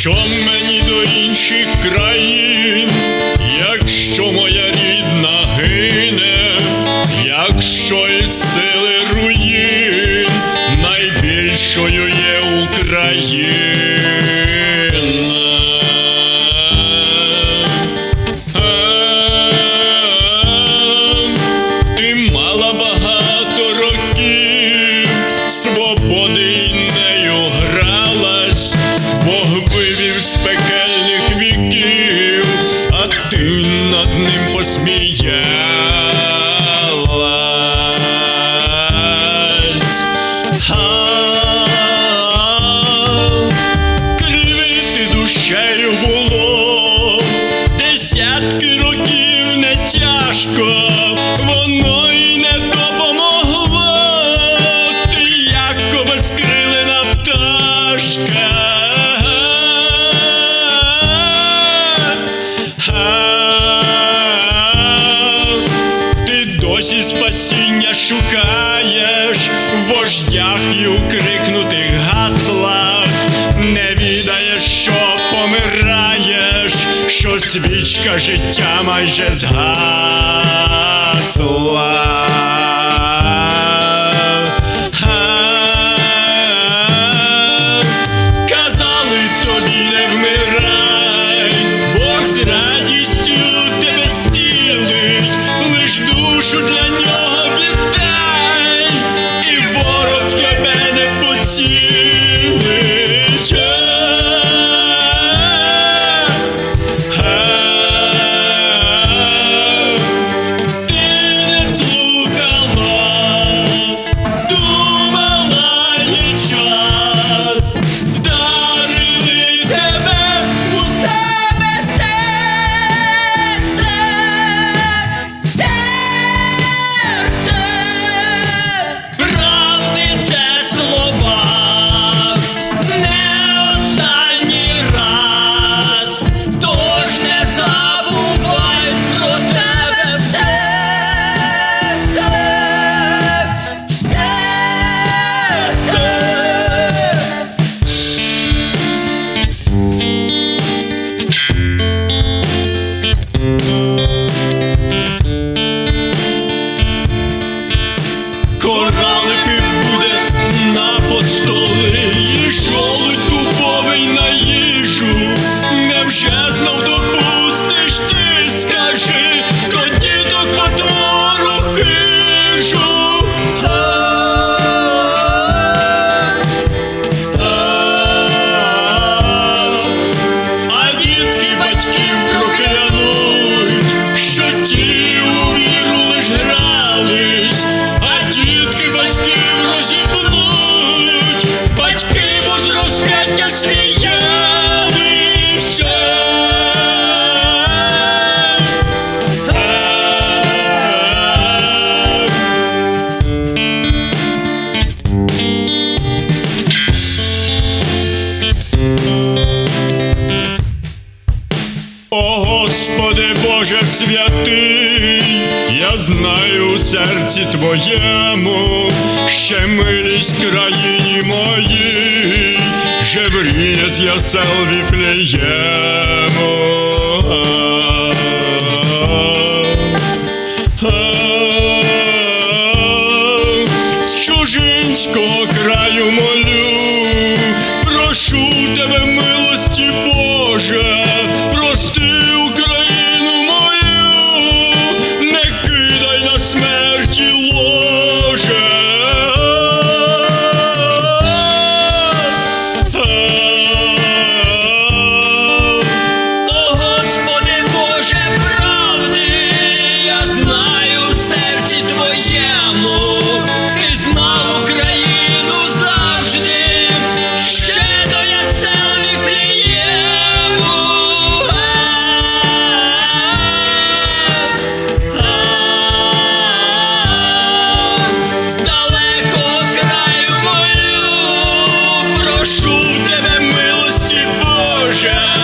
Що мені до інших країн, якщо моя рідна гине, якщо шукаєш в вождях і у крикнутих гаслах, не відаєш, що помираєш, що свічка життя майже згасла. Господи Боже святий, я знаю у серці Твоєму, ще милість країні моїй, жевріє з ясел віплеємо. З чужинського краю молю, прошу тебе, милості Боже. Revolution.